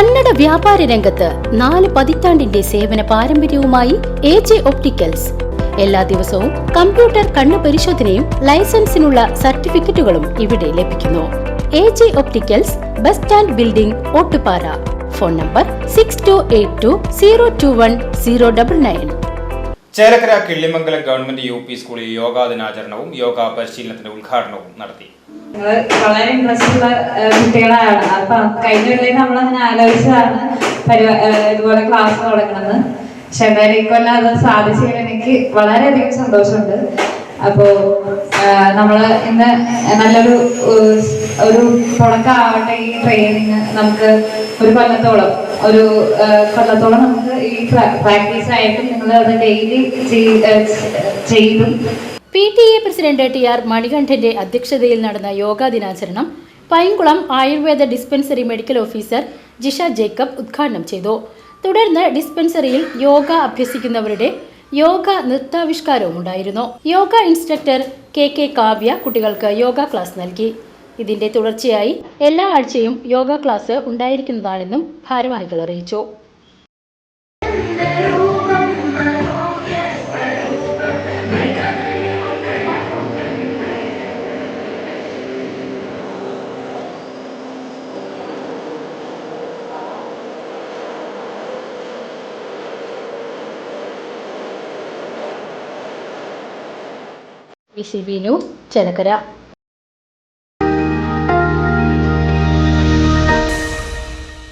കന്നഡ വ്യാപാര രംഗത്ത് നാല് പതിറ്റാണ്ടിന്റെ സേവന പാരമ്പര്യവുമായി എ ജെ ഒപ്റ്റിക്കൽസ്. എല്ലാ ദിവസവും കമ്പ്യൂട്ടർ കണ്ണു പരിശോധനയും ലൈസൻസിനുള്ള സർട്ടിഫിക്കറ്റുകളും ഇവിടെ ലഭിക്കുന്നു. A J opticals bus stand building Ottupara. Phone number six two eight two zero two one zero double nine Chelakkara Killimangalam government U P സ്കൂളിൽ യോഗാ ദിനാചരണവും യോഗ പരിശീലനത്തിന്റെ ഉദ്ഘാടനവും നടത്തി. വളരെ ഇൻട്രസ്റ്റ് ഉള്ള കുട്ടികളാണ്. അപ്പൊ കഴിഞ്ഞ കൊല്ലം നമ്മൾ അങ്ങനെ ആലോചിച്ചതാണ് ഇതുപോലെ ക്ലാസ് തുടങ്ങണമെന്ന്. പക്ഷെ എന്തായാലും ഈ കൊല്ലം അത് സാധിച്ചതിൽ എനിക്ക് വളരെയധികം സന്തോഷമുണ്ട്. അപ്പോ നമ്മൾ ഇന്ന് നല്ലൊരു ഒരു തുടക്കമാവട്ടെ ഈ ട്രെയിനിങ് നമുക്ക് ഒരു കൊല്ലത്തോളം. ഒരു കൊല്ലത്തോളം നമുക്ക് ഈ പ്രാക്ടീസ് ആയിട്ടും നിങ്ങൾ അത് ഡെയിലി ചെയ്തും P T A president T R മണികണ്ഠന്റെ അധ്യക്ഷതയിൽ നടന്ന യോഗാ ദിനാചരണം Painkulam Ayurveda dispensary medical officer Jisha Jacob ഉദ്ഘാടനം ചെയ്തു. തുടർന്ന് ഡിസ്പെൻസറിയിൽ യോഗ അഭ്യസിക്കുന്നവരുടെ യോഗ നൃത്താവിഷ്കാരവും ഉണ്ടായിരുന്നു. Yoga instructor K K Kavya കുട്ടികൾക്ക് യോഗ ക്ലാസ് നൽകി. ഇതിന്റെ തുടർച്ചയായി എല്ലാ ആഴ്ചയും യോഗ ക്ലാസ് ഉണ്ടായിരിക്കുന്നതാണെന്നും ഭാരവാഹികൾ അറിയിച്ചു. V C